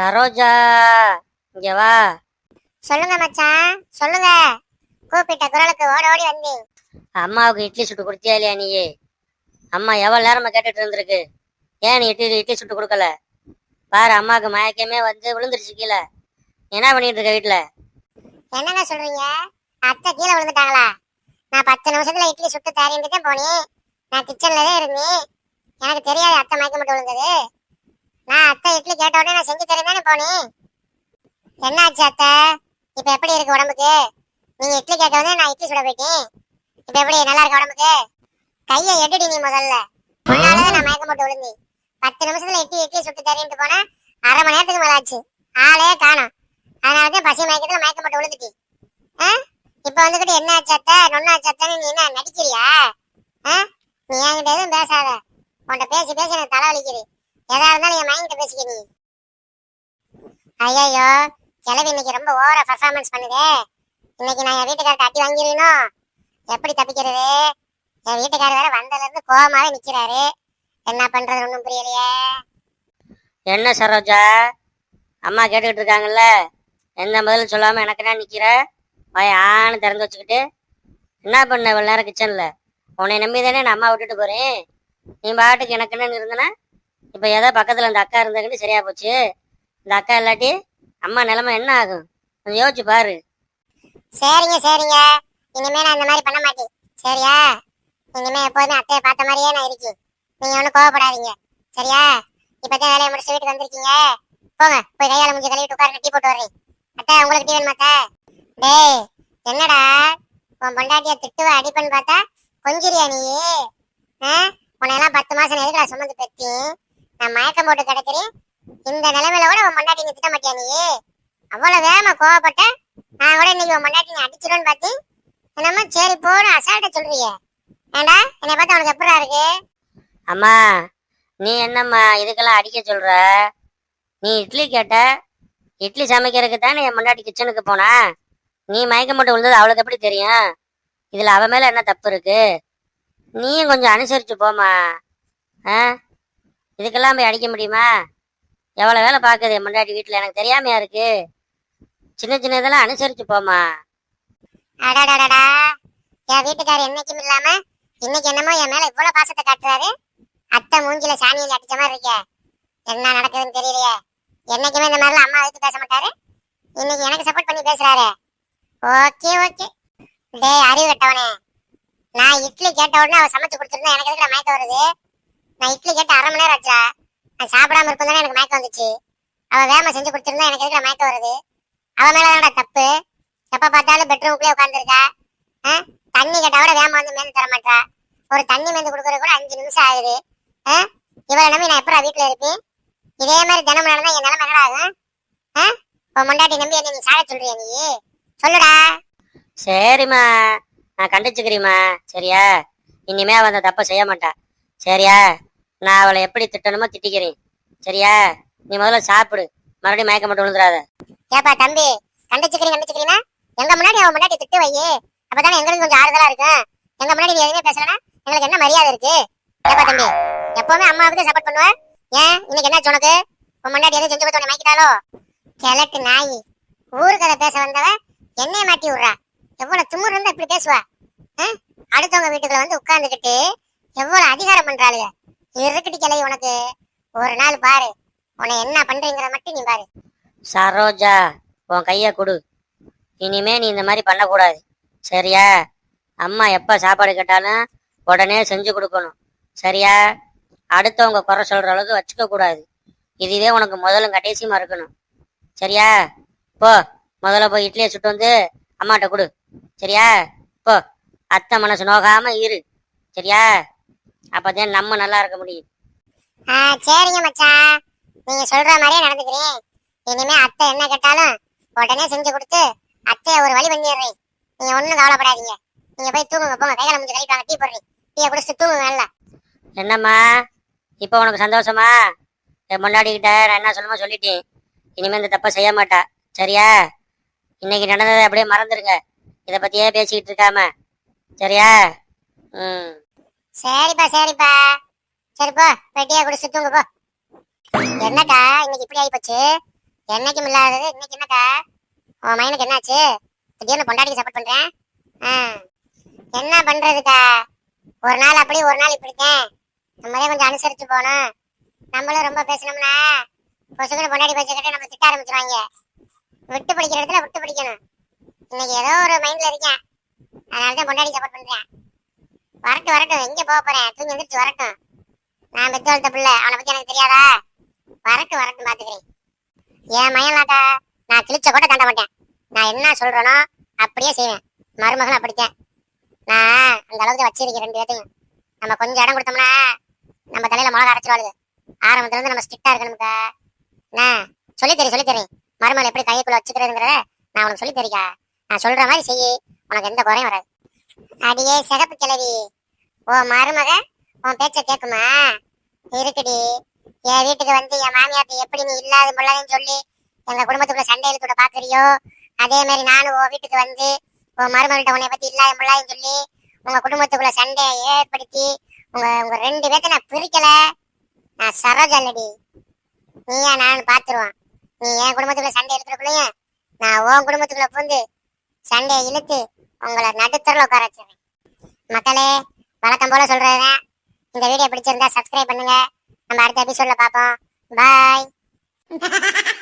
சரோஜா இங்க வா. சொல்லுங்க மச்சான் சொல்லுங்க. கூப்பிட்ட குரலுக்கு ஓட ஓடி வந்தேன். அம்மாவுக்கு இட்லி சுட்டு கொடுத்தியா இல்லையா நீ அம்மா எவ்வளவு நேரமா கேட்டுட்டு இருந்திருக்கு? ஏன் நீ இட்லி இட்லி சுட்டு கொடுக்கல? பாரு அம்மாவுக்கு மயக்கமே வந்து விழுந்துருச்சு கீழே. என்ன பண்ணிட்டு இருக்க வீட்டுல என்னங்க சொல்றீங்க? அத்தை கீழே விழுந்துட்டாங்களா? நான் பத்து நிமிஷத்துல இட்லி சுட்டு தான் போனேன். நான் கிச்சன்ல தான் இருந்தேன். எனக்கு தெரியாது அத்தை மயக்கம் மட்டும் விழுந்தது. நான் அத்தை இட்லி கேட்ட உடனே நான் செஞ்சு தரேன் தானே போனேன் என்னாச்சு அத்தை? இப்ப எப்படி இருக்கு உடம்புக்கு? நீங்க இட்லி கேட்க வந்து நான் இட்லி சுட போயிட்டேன். இப்ப எப்படி நல்லா இருக்கு உடம்புக்கு? கையை எடுடி நீ முதல்ல. அதனாலதான் நான் மயக்கம் போட்டு விழுந்தேன். பத்து நிமிஷத்துல இட்லி இட்லி சுட்டு தரேன்ட்டு போனா அரை மணி நேரத்துக்கு மேல ஆச்சு. ஆளே காணோம். அதனாலதான் பசி மயக்கத்துல மயக்கம் போட்டு விழுந்துட்டேன். ஆ? இப்ப வந்துகிட்டு என்ன அத்தை? நொன்னா ஆச்சாத்தன்னு நீ என்ன நடிக்கிறியா? ஆ? நீ என்கிட்ட எதுவும் பேசாத. உன்கிட்ட பேசி பேசி எனக்கு தலை வலிக்குது. எதா இருந்தாலும் என் மைண்ட் பேசிக்க நீ. ஐயோ கிளவி இன்னைக்கு ரொம்ப ஓவரா பர்ஃபார்மன்ஸ் பண்ணுதே. இன்னைக்கு நான் என் வீட்டுக்காரர்ட்ட அடி வாங்கிருக்கணும் எப்படி தப்பிக்கிறது? என் வீட்டுக்காரர் வேற வந்ததுல இருந்து கோபமாவே நிக்கிறாரு. என்ன பண்றது ஒண்ணும் புரியலையே. என்ன சரோஜா? அம்மா கேட்டுக்கிட்டு இருக்காங்கல்ல? எந்த பதிலும் சொல்லாம எனக்கு என்ன நிக்கிற? வாய் ஆன்னு திறந்து வச்சுக்கிட்டு. என்ன பண்ண இவ்வளவு நேரம் கிச்சன்ல உன்னை நம்பி தானே நான் அம்மா விட்டுட்டு போறேன். நீ பாட்டுக்கு எனக்கு என்னன்னு இருந்தனா இப்ப ஏதோ பக்கத்துல இந்த அக்கா இருந்தாங்கன்னு சரியா போச்சு. இந்த அக்கா இல்லாட்டி அம்மா நிலைமை என்ன ஆகும்? கொஞ்சம் யோசிச்சு பாரு. சரிங்க சரிங்க. இனிமே நான் இந்த மாதிரி பண்ண மாட்டேன். சரியா? இனிமே எப்போதுமே அத்தையை பார்த்த மாதிரியே நான் இருக்கேன். நீங்க ஒன்றும் கோவப்படாதீங்க. சரியா? இப்பதான் வேலையை முடிச்சு வீட்டுக்கு வந்திருக்கீங்க. போங்க போய் கையால முடிஞ்சு கழுவிட்டு உட்காரு டீ போட்டு வர்றேன். அத்தை உங்களுக்கு டீ வேணுமா அத்தை? டேய் என்னடா? உன் பொண்டாட்டிய திட்டுவ அடிப்பன்னு பார்த்தா? கொஞ்சிரியா நீ? ஆ? உன்னையெல்லாம் பத்து மாசம் எதுக்குடா சுமந்து பெத்தி நான் மயக்கம் போட்டு கிடக்குறேன். இந்த நிலைமையில கூட உன் பொண்டாட்டி நீ திட்ட மாட்டியா நீ அவ்வளவு வேகமா கோவப்பட்ட நான் கூட இன்னைக்கு உன் பொண்டாட்டி நீ அடிச்சிடும்னு பார்த்தேன். என்னமோ சரி போன்னு அசால்ட்ட சொல்றியே ஏண்டா என்னை பார்த்தா உனக்கு எப்படா இருக்கு? அம்மா நீ என்னம்மா இதுக்கெல்லாம் அடிக்க சொல்ற? நீ இட்லி கேட்ட இட்லி சமைக்கிறதுக்கு தானே என் முன்னாடி கிச்சனுக்கு போனா? நீ மயக்கம் போட்டு விழுந்தது அவளுக்கு எப்படி தெரியும்? இதுல அவன் மேல என்ன தப்பு இருக்கு? நீயும் கொஞ்சம் அனுசரிச்சு போமா ஆ? இதுக்கெல்லாம் போய் அடிக்க முடியுமா? எவ்வளோ வேலை பார்க்குது முன்னாடி வீட்டில் எனக்கு தெரியாமையா இருக்கு. சின்ன சின்ன இதெல்லாம் அனுசரிச்சு போமா அடாடாடா என் வீட்டுக்காரர் என்னைக்கும் இல்லாம இன்னைக்கு என்னமோ என் மேல இவ்வளவு பாசத்தை காட்டுறாரு. அத்தை மூஞ்சில சாணியில் அடிச்ச மாதிரி இருக்க. என்ன நடக்குதுன்னு தெரியலையே. என்னைக்குமே இந்த மாதிரிலாம் அம்மா எடுத்து பேச மாட்டாரு? இன்னைக்கு எனக்கு சப்போர்ட் பண்ணி பேசுறாரு. Okay okay. டேய் அறிவு கட்டவனே. நான் இட்லி கேட்ட உடனே அவ சமைச்சு கொடுத்துருந்தா எனக்கு எதுக்கு மயக்க வருது? நான் இட்லி கேட்டு அரை மணி நேரம் ஆச்சா நான் சாப்பிடாம இருக்கும் எனக்கு மயக்கம் வந்துச்சு. அவ வேகமா செஞ்சு கொடுத்துருந்தா எனக்கு எதுக்கு மயக்கம் வருது? அவ மேல தப்பு. எப்ப பார்த்தாலும் பெட்ரூம்குள்ளே உட்காந்துருக்கா தண்ணி கேட்டா கூட வேகமா வந்து மேந்து தர மாட்டா. ஒரு தண்ணி மேந்து கொடுக்குறது கூட அஞ்சு நிமிஷம் ஆகுது. ஆ? நம்பி நான் எப்படா வீட்டுல இருப்பேன்? இதே மாதிரி தினமும் நடந்தா என் நிலைமை என்னடா ஆகும்? ஆ? உன் முண்டாட்டி நம்பி என்ன நீ சாக சொல்றியா நீ? சொல்லுடா. சரிம்மா. நான் கண்டிச்சுக்கிறீம்மா. சரியா? இனிமே அவன் அந்த தப்பை செய்ய மாட்டா. சரியா? நான் அவளை எப்படி திட்டணுமோ திட்டிக்கிறேன். சரியா? நீ முதல்ல சாப்பிடு. மறுபடியும் மயக்க மட்டும் விழுந்துடாத ஏப்பா தம்பி கண்டிச்சுக்கிறீங்க கண்டிச்சுக்கிறீங்கன்னா எங்க முன்னாடி அவன் முன்னாடி திட்டு வையே. அப்பதானே எங்களுக்கு கொஞ்சம் ஆறுதலா இருக்கும். எங்க முன்னாடி நீ எதுவுமே பேசலனா எங்களுக்கு என்ன மரியாதை இருக்கு? ஏப்பா தம்பி எப்பவுமே அம்மாவுக்கு சப்போர்ட் பண்ணுவ? ஏன்? இன்னைக்கு என்ன உனக்கு? உன் முன்னாடி எதுவும் செஞ்சு பார்த்து உன்னை கிழக்கு நாய் ஊரு கதை பேச வந்தவ என்னைய மாட்டி விடுறா? எவ்வளவு திமிரு இருந்தா இப்படி பேசுவா? ஆ? அடுத்தவங்க வீட்டுக்குள்ள வந்து உட்கார்ந்துக்கிட்டு எவ்வளவு அதிகாரம் பண்றாளுங்க இருக்கட்டி கலை உனக்கு. ஒரு நாள் பாரு. உன்னை என்ன பண்றீங்கிறத மட்டும் நீ பாரு. சரோஜா உன் கையை கொடு. இனிமே நீ இந்த மாதிரி பண்ணக்கூடாது. சரியா? அம்மா எப்ப சாப்பாடு கேட்டாலும் உடனே செஞ்சு கொடுக்கணும். சரியா? அடுத்தவங்க குறை சொல்ற அளவுக்கு வச்சுக்க கூடாது. இதுவே உனக்கு முதலும் கடைசியுமா இருக்கணும். சரியா? போ. முதல்ல போய் இட்லியை சுட்டு வந்து அம்மாட்ட கொடு. சரியா? போ. அத்தை மனசு நோகாம இரு. சரியா? அப்பதான் நம்ம நல்லா இருக்க முடியும். ஆ சரிங்க மச்சான் நீங்க சொல்ற மாதிரியே நடந்துக்கிறேன். இனிமே அத்தை என்ன கேட்டாலும் உடனே செஞ்சு கொடுத்து அத்தைய ஒரு வழி பண்ணிடுறேன். நீங்க ஒண்ணும் கவலைப்படாதீங்க. நீங்க போய் தூங்குங்க போங்க. கைகளை முடிஞ்சு கழிட்டு வாங்க டீ போடுறேன். டீயை குடிச்சிட்டு தூங்குங்க நல்லா. என்னம்மா? இப்போ உனக்கு சந்தோஷமா? முன்னாடி கிட்ட நான் என்ன சொல்லுமோ சொல்லிட்டேன். இனிமே இந்த தப்பை செய்ய மாட்டா. சரியா? இன்னைக்கு நடந்ததை அப்படியே மறந்துருங்க. இதை பத்தியே பேசிக்கிட்டு இருக்காம. சரியா? ம். சரிப்பா சரிப்பா. சரி போ. பெட்டியா டீயை குடிச்சிட்டு போ. என்னக்கா இன்னைக்கு இப்படி ஆகி போச்சு என்னைக்கும் இல்லாதது இன்னைக்கு என்னக்கா? உன் மைனுக்கு என்னாச்சு? திடீர்னு பொண்டாட்டிக்கு சப்போர்ட் பண்றேன்? ஆ, என்ன பண்றதுக்கா? ஒரு நாள் அப்படி ஒரு நாள் இப்படித்தேன் நம்மளே கொஞ்சம் அனுசரிச்சு போகணும். நம்மளும் ரொம்ப பேசணும்னா பொசுக்குன்னு பொண்டாடி பேச்ச நம்ம திட்ட ஆரம்பிச்சிருவாங்க. விட்டு பிடிக்கிற இடத்துல விட்டு பிடிக்கணும். இன்னைக்கு ஏதோ ஒரு மைண்ட்ல இருக்கேன். அதனால தான் பொண்டாடி சப்போர்ட் பண்றேன். வரட்டும் வரட்டும். எங்க போக போறேன்? தூங்கி எந்திரிச்சு வரட்டும். நான் பெத்து வளர்த்த பிள்ளை. அவனை பத்தி எனக்கு தெரியாதா? வரட்டும் வரட்டும் பாத்துக்கிறேன். என் மயன்லாக்கா நான் கிழிச்ச கூட தாண்ட மாட்டேன் நான் என்ன சொல்றேனோ அப்படியே செய்வேன். மருமகன் அப்படித்தான். நான் அந்த அளவுக்கு வச்சிருக்கேன் ரெண்டு பேர்த்தையும். நம்ம கொஞ்சம் இடம் கொடுத்தோம்னா நம்ம தலையில மிளகா அரைச்சிருவாளுது ஆரம்பத்துல இருந்து நம்ம ஸ்ட்ரிக்டா இருக்கணும்க்கா என்ன சொல்லி தரி சொல்லி தரேன் மருமகள் எப்படி கையக்குள்ள வச்சுக்கிறதுங்கிறத நான் உனக்கு சொல்லி தரிக்கா நான் சொல்ற மாதிரி செய்ய உனக்கு எந்த குறையும் வராது. அடியே சிகப்பு கிளவி ஓ மருமக உன் பேச்ச கேக்குமா? இருக்குடி. என் வீட்டுக்கு வந்து என் மாமியார்ட்ட எப்படி நீ இல்லாத முள்ளதுன்னு சொல்லி எங்க குடும்பத்துக்குள்ள சண்டை இழுத்துட பாக்குறியோ? அதே மாதிரி நானும் உன் வீட்டுக்கு வந்து உன் மருமகிட்ட உன்னை பத்தி இல்லாத முள்ளாதுன்னு சொல்லி உங்க குடும்பத்துக்குள்ள சண்டையை ஏற்படுத்தி உங்க உங்க ரெண்டு பேர்த்த நான் பிரிக்கல. நான் சரோஜல்லடி நீயா நான் பாத்துருவான் நீ என் குடும்பத்துக்குள்ள சண்டை இழுக்கிறக்குள்ளயும் நான் உன் குடும்பத்துக்குள்ள பூந்து சண்டையை இழுத்து உங்களை நடுத்தரில் உட்கார வச்சிருவேன். மக்களே வழக்கம் போல சொல்றதுதான் இந்த வீடியோ பிடிச்சிருந்தா சப்ஸ்கிரைப் பண்ணுங்க. நம்ம அடுத்த எபிசோட்ல பார்ப்போம். பாய்